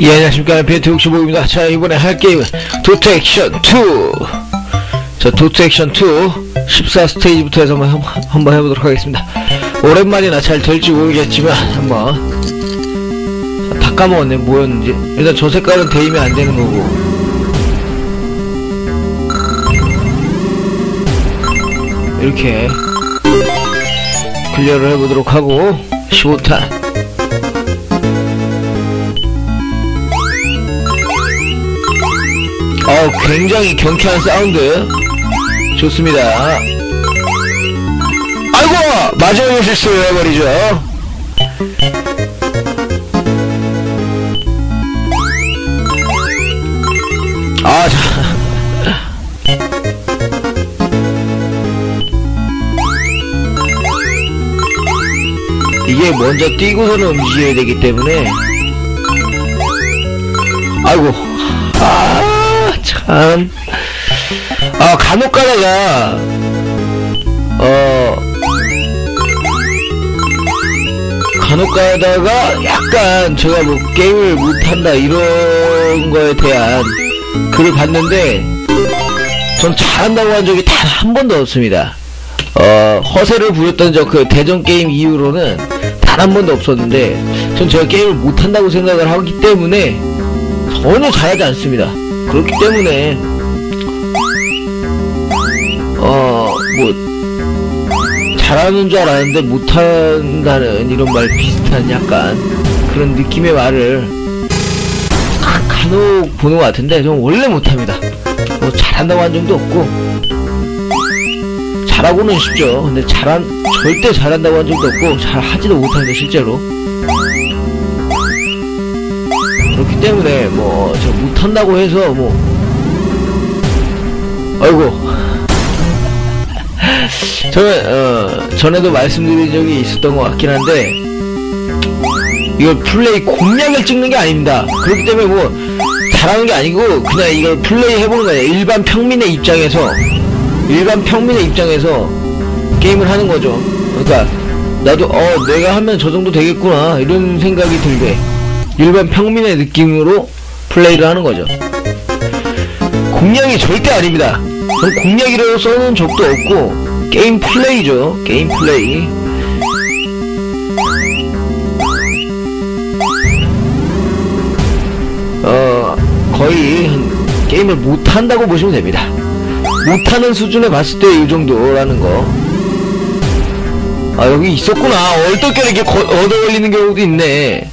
예, 안녕하십니까. 배트65입니다. 자, 이번에 할 게임은 도트 액션 2. 자, 도트 액션 2. 14스테이지부터 해서 한번, 한- 한번 해보도록 하겠습니다. 오랜만이나 잘 될지 모르겠지만, 한번. 다 까먹었네, 뭐였는지. 일단 저 색깔은 대이면 안 되는 거고. 이렇게. 클리어를 해보도록 하고, 15탄. 어, 굉장히 경쾌한 사운드. 좋습니다. 아이고! 마지막에 실수를 해버리죠. 아, 자. 이게 먼저 뛰고서는 움직여야 되기 때문에. 아이고. 아, 참. 아, 간혹 가다가, 어, 간혹 가다가 약간 제가 뭐 게임을 못한다 이런 거에 대한 글을 봤는데, 전 잘한다고 한 적이 단 한 번도 없습니다. 어, 허세를 부렸던 저 그 대전 게임 이후로는 단 한 번도 없었는데, 전 제가 게임을 못한다고 생각을 하기 때문에, 전혀 잘하지 않습니다. 그렇기 때문에 어 뭐 잘하는 줄 알았는데 못한다는 이런 말 비슷한 약간 그런 느낌의 말을 가- 간혹 보는 것 같은데 전 원래 못합니다. 뭐 잘한다고 한 적도 없고 잘하고는 쉽죠. 근데 잘한 절대 잘한다고 한 적도 없고 잘하지도 못하는데 실제로 그렇기 때문에 뭐저 못한다고 해서 뭐. 아이고. 저는 어 전에도 말씀드린 적이 있었던 것 같긴 한데 이걸 플레이 공략을 찍는 게 아닙니다. 그렇기 때문에 뭐 잘하는 게 아니고 그냥 이걸 플레이 해보는 거예요. 일반 평민의 입장에서. 일반 평민의 입장에서 게임을 하는 거죠. 그러니까 나도 어 내가 하면 저 정도 되겠구나 이런 생각이 들게 일반 평민의 느낌으로 플레이를 하는 거죠. 공략이 절대 아닙니다. 전 공략이라고 써놓은 적도 없고 게임 플레이죠. 게임 플레이. 어 거의 한 게임을 못한다고 보시면 됩니다. 못하는 수준에 봤을 때 이 정도라는 거. 아 여기 있었구나. 얼떨결에 이렇게 거- 얻어 걸리는 경우도 있네.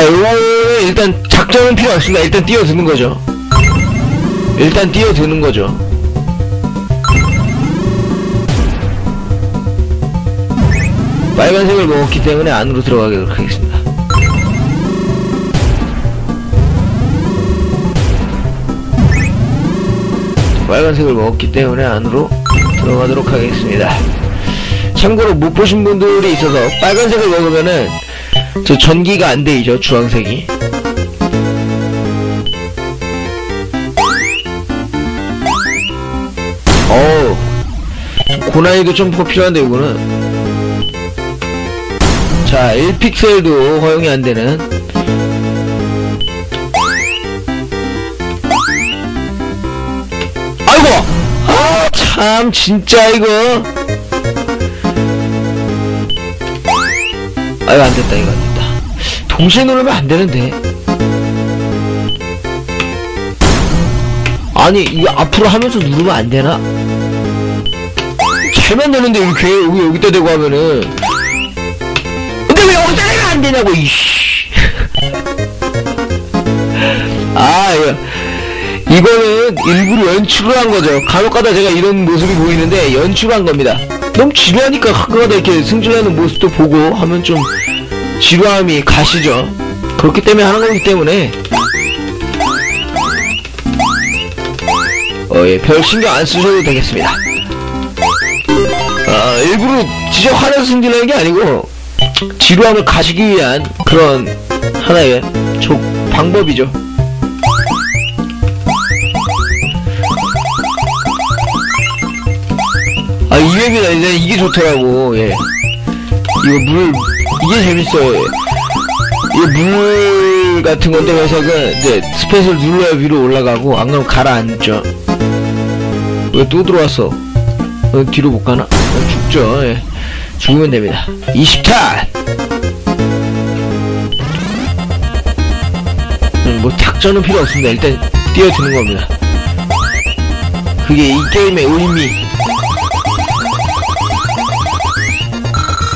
자, 요거는 일단 작전은 필요 없습니다. 일단 뛰어드는 거죠. 일단 뛰어드는 거죠. 빨간색을 먹었기 때문에 안으로 들어가도록 하겠습니다. 빨간색을 먹었기 때문에 안으로 들어가도록 하겠습니다. 참고로 못 보신 분들이 있어서 빨간색을 먹으면은 저 전기가 안 되죠 주황색이. 어우 좀 고난이도 점프가 필요한데 이거는. 자 1픽셀도 허용이 안되는. 아이고! 아 참 진짜 이거 아이고 안됐다 이거 안됐다. 동시에 누르면 안되는데. 아니 이거 앞으로 하면서 누르면 안되나? 잘만 되는데 개 여기 여기다 대고 하면은. 근데 왜 여기다 대면 안되냐고 이씨. 아 이거. 이거는 일부러 연출을 한 거죠. 간혹가다 제가 이런 모습이 보이는데 연출한 겁니다 너무 지루하니까 가끔가다 이렇게 승질내는 모습도 보고 하면 좀 지루함이 가시죠. 그렇기 때문에 하는 거기 때문에 어, 예, 별 신경 안 쓰셔도 되겠습니다. 아, 일부러 지적 화내서 승질내는 게 아니고 지루함을 가시기 위한 그런 하나의 조, 방법이죠. 아, 이 맵이 이제 이게 좋더라고, 예. 이거 물, 이게 재밌어요. 이 물 같은 건데 녀석은 이제 스페이스를 눌러야 위로 올라가고 안 그러면 가라앉죠. 왜 또 들어왔어? 어, 뒤로 못 가나? 어, 죽죠. 예. 죽으면 됩니다. 20탄! 음, 뭐 작전은 필요 없습니다. 일단 뛰어드는 겁니다. 그게 이 게임의 의미.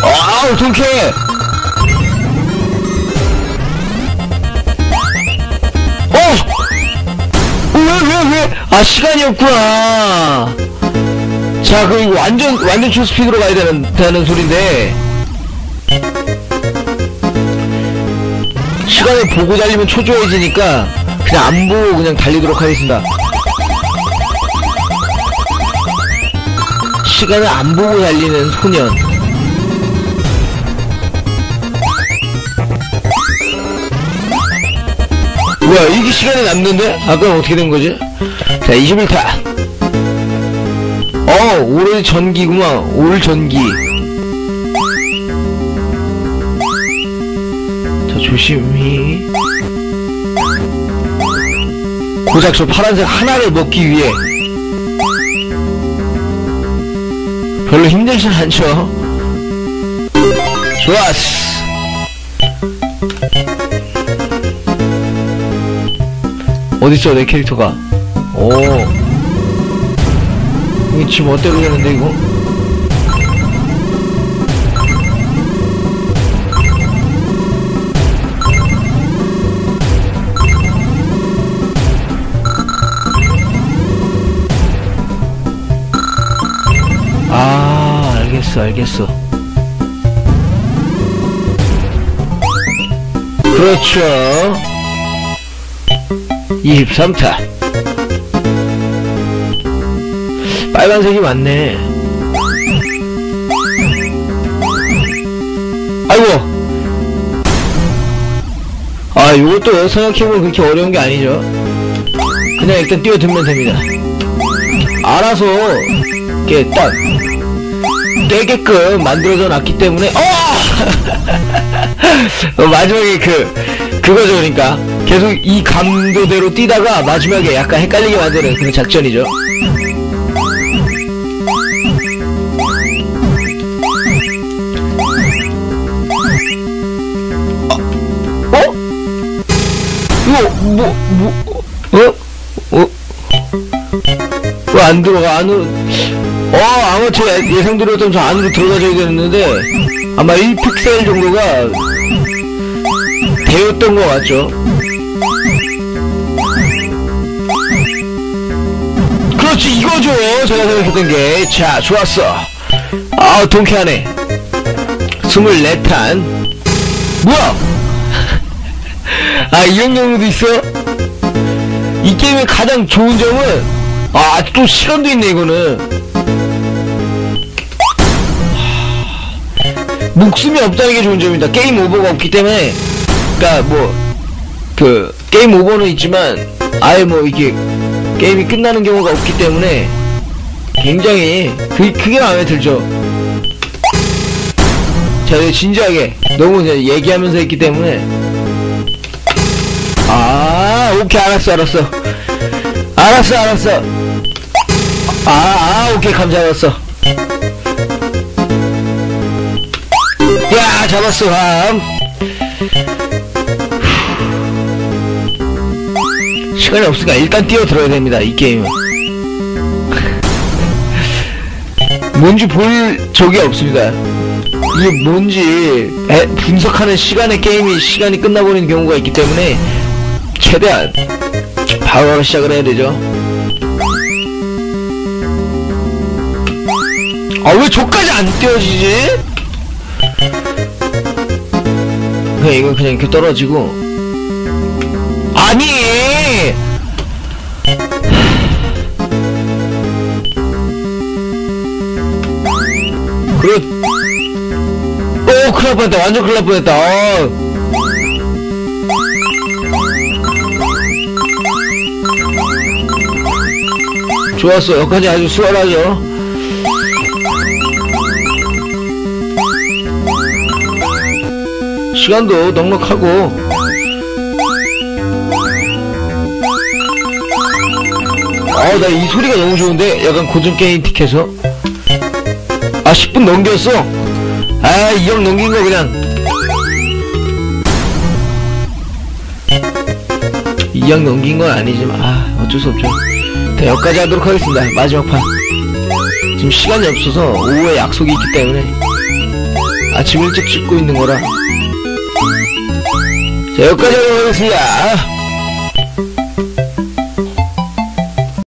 아우, 통쾌해! 어! 왜, 왜, 왜? 아, 시간이 없구나. 자, 그, 이거 완전, 완전 초스피드로 가야 되는, 되는 소린데. 시간을 보고 달리면 초조해지니까, 그냥 안 보고 그냥 달리도록 하겠습니다. 시간을 안 보고 달리는 소년. 뭐야, 이게 시간이 남는데? 아까 어떻게 된 거지? 자, 21타. 어, 오래 전기구만. 올 전기. 자, 조심히. 고작 저 파란색 하나를 먹기 위해. 별로 힘들진 않죠. 좋았어. 어딨어, 내 캐릭터가. 오. 이게 지금 어때로 되는데, 이거? 아, 알겠어, 알겠어. 그렇죠. 23타. 빨간색이 맞네. 아이고. 아, 요것도 생각해보면 그렇게 어려운 게 아니죠. 그냥 일단 뛰어들면 됩니다. 알아서, 이렇게 딱, 되게끔 만들어져 놨기 때문에, 어! 어, 마지막에 그, 그거죠, 그러니까. 계속 이 감도대로 뛰다가 마지막에 약간 헷갈리게 만드는 그런 작전이죠. 어? 이거, 뭐, 뭐, 어? 어? 왜 안 들어가? 안으로, 어, 아마 제 예상대로였다면 저 안으로 들어가줘야 되는데, 아마 1픽셀 정도가 되었던 것 같죠? 그렇지, 이거죠! 제가 생각했던 게. 자, 좋았어. 아우, 통쾌하네. 24탄. 뭐야! 아, 이런 경우도 있어? 이 게임의 가장 좋은 점은, 아, 또 시간도 있네, 이거는. 목숨이 없다는 게 좋은 점입니다. 게임 오버가 없기 때문에, 그니까 뭐, 그, 게임 오버는 있지만, 아예 뭐, 이게, 게임이 끝나는 경우가 없기 때문에, 굉장히, 그, 그게 마음에 들죠. 자, 진지하게, 너무 얘기하면서 했기 때문에, 아, 오케이, 알았어, 알았어. 알았어, 알았어. 아, 아, 오케이, 감 잡았어. 잡았어, 감. 시간이 없으니까 일단 뛰어들어야 됩니다, 이 게임은. 뭔지 볼 적이 없습니다. 이게 뭔지 에, 분석하는 시간의 게임이 시간이 끝나버리는 경우가 있기 때문에 최대한 바로 시작을 해야 되죠. 아, 왜 저까지 안 띄워지지? 그냥 이건 그냥 이렇게 떨어지고. 아니! 그렇, 오, 큰일 날 뻔했다. 완전 큰일 날 뻔했다. 어. 좋았어. 여기까지 아주 수월하죠. 시간도 넉넉하고 아, 나 이 소리가 너무 좋은데? 약간 고전 게임 티켓에서 아, 10분 넘겼어? 아, 2억 넘긴 거 그냥. 2억 넘긴 건 아니지만, 아, 어쩔 수 없죠. 자, 여기까지 하도록 하겠습니다. 마지막 판. 지금 시간이 없어서 오후에 약속이 있기 때문에 아침 일찍 찍고 있는 거라. 자, 여기까지 하도록 하겠습니다.